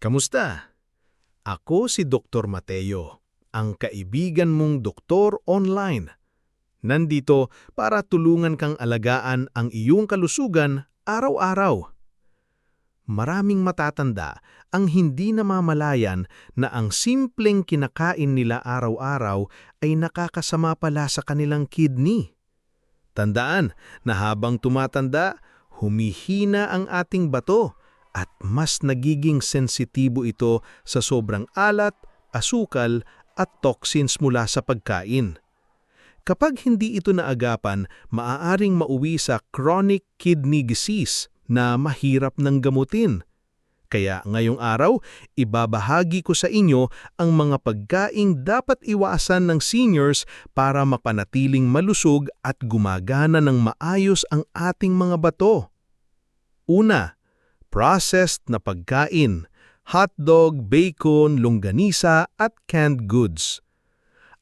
Kamusta? Ako si Dr. Mateo, ang kaibigan mong doktor online. Nandito para tulungan kang alagaan ang iyong kalusugan araw-araw. Maraming matatanda ang hindi namamalayan na ang simpleng kinakain nila araw-araw ay nakakasama pala sa kanilang kidney. Tandaan na habang tumatanda, humihina ang ating bato at mas nagiging sensitibo ito sa sobrang alat, asukal at toxins mula sa pagkain. Kapag hindi ito naagapan, maaaring mauwi sa chronic kidney disease na mahirap ng gamutin. Kaya ngayong araw, ibabahagi ko sa inyo ang mga pagkaing dapat iwasan ng seniors para mapanatiling malusog at gumagana ng maayos ang ating mga bato. Una, processed na pagkain, hotdog, bacon, longganisa at canned goods.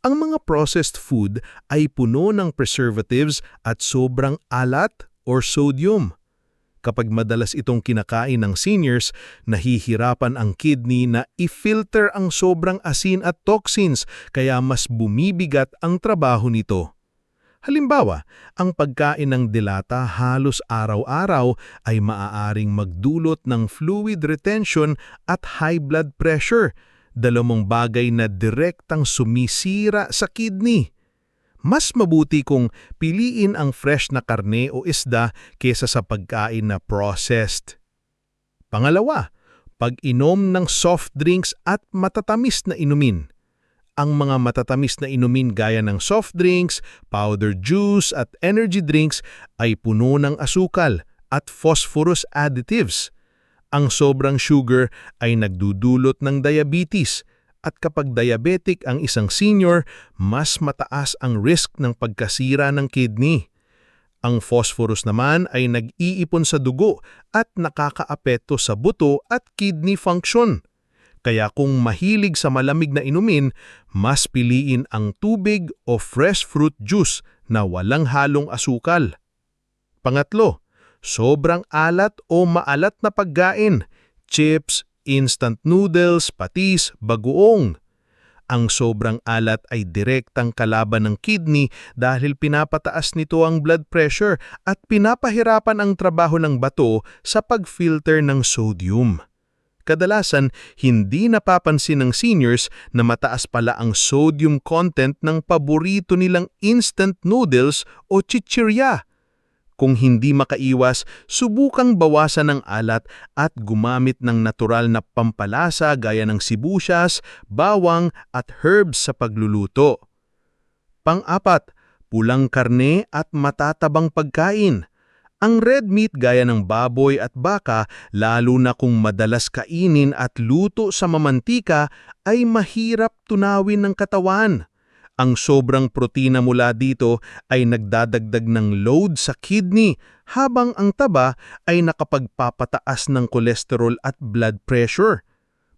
Ang mga processed food ay puno ng preservatives at sobrang alat or sodium. Kapag madalas itong kinakain ng seniors, nahihirapan ang kidney na i-filter ang sobrang asin at toxins kaya mas bumibigat ang trabaho nito. Halimbawa, ang pagkain ng dilata halos araw-araw ay maaaring magdulot ng fluid retention at high blood pressure, dalawang bagay na direktang sumisira sa kidney. Mas mabuti kung piliin ang fresh na karne o isda kesa sa pagkain na processed. Pangalawa, pag-inom ng soft drinks at matatamis na inumin ang mga matatamis na inumin gaya ng soft drinks, powder juice at energy drinks ay puno ng asukal at phosphorus additives. Ang sobrang sugar ay nagdudulot ng diabetes at kapag diabetic ang isang senior, mas mataas ang risk ng pagkasira ng kidney. Ang phosphorus naman ay nag-iipon sa dugo at nakakaapekto sa buto at kidney function. Kaya kung mahilig sa malamig na inumin, mas piliin ang tubig o fresh fruit juice na walang halong asukal. Pangatlo, sobrang alat o maalat na pagkain, chips, instant noodles, patis, bagoong. Ang sobrang alat ay direktang kalaban ng kidney dahil pinapataas nito ang blood pressure at pinapahirapan ang trabaho ng bato sa pag-filter ng sodium kadalasan hindi napapansin ng seniors na mataas pala ang sodium content ng paborito nilang instant noodles o chichirya. Kung hindi makaiwas, subukang bawasan ng alat at gumamit ng natural na pampalasa gaya ng sibusyas, bawang at herbs sa pagluluto. Pang-apat, pulang karne at matatabang pagkain. Ang red meat gaya ng baboy at baka, lalo na kung madalas kainin at luto sa mamantika, ay mahirap tunawin ng katawan. Ang sobrang protina mula dito ay nagdadagdag ng load sa kidney, habang ang taba ay nakapagpapataas ng kolesterol at blood pressure.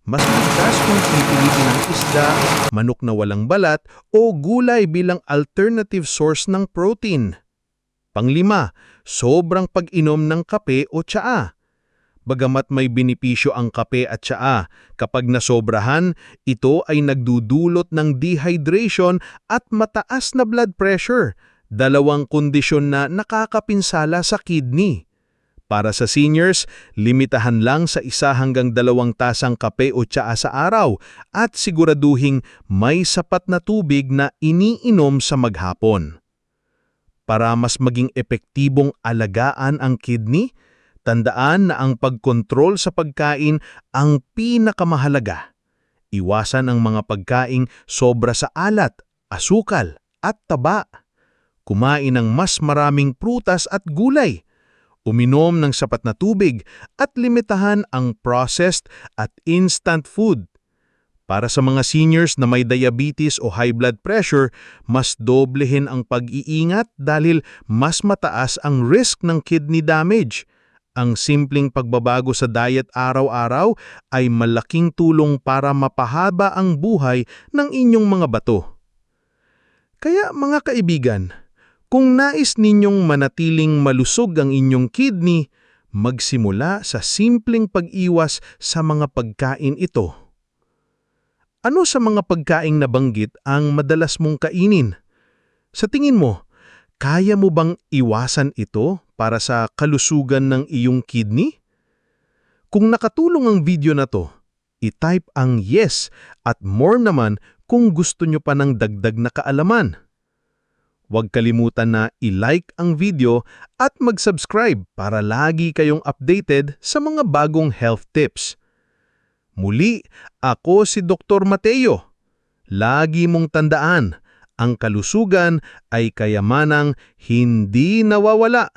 Mas ligtas kung pipiliin ang isda, manok na walang balat o gulay bilang alternative source ng protein. Panglima, sobrang pag-inom ng kape o tsaa. Bagamat may benepisyo ang kape at tsaa, kapag nasobrahan, ito ay nagdudulot ng dehydration at mataas na blood pressure, dalawang kondisyon na nakakapinsala sa kidney. Para sa seniors, limitahan lang sa isa hanggang dalawang tasang kape o tsaa sa araw at siguraduhing may sapat na tubig na iniinom sa maghapon para mas maging epektibong alagaan ang kidney, tandaan na ang pagkontrol sa pagkain ang pinakamahalaga. Iwasan ang mga pagkaing sobra sa alat, asukal at taba. Kumain ng mas maraming prutas at gulay. Uminom ng sapat na tubig at limitahan ang processed at instant food para sa mga seniors na may diabetes o high blood pressure, mas doblehin ang pag-iingat dahil mas mataas ang risk ng kidney damage. Ang simpleng pagbabago sa diet araw-araw ay malaking tulong para mapahaba ang buhay ng inyong mga bato. Kaya mga kaibigan, kung nais ninyong manatiling malusog ang inyong kidney, magsimula sa simpleng pag-iwas sa mga pagkain ito. Ano sa mga pagkaing nabanggit ang madalas mong kainin? Sa tingin mo, kaya mo bang iwasan ito para sa kalusugan ng iyong kidney? Kung nakatulong ang video na to, i-type ang yes at more naman kung gusto nyo pa ng dagdag na kaalaman. Huwag kalimutan na i-like ang video at mag-subscribe para lagi kayong updated sa mga bagong health tips. Muli, ako si Dr. Mateo. Lagi mong tandaan, ang kalusugan ay kayamanang hindi nawawala.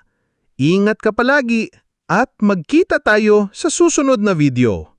Ingat ka palagi at magkita tayo sa susunod na video.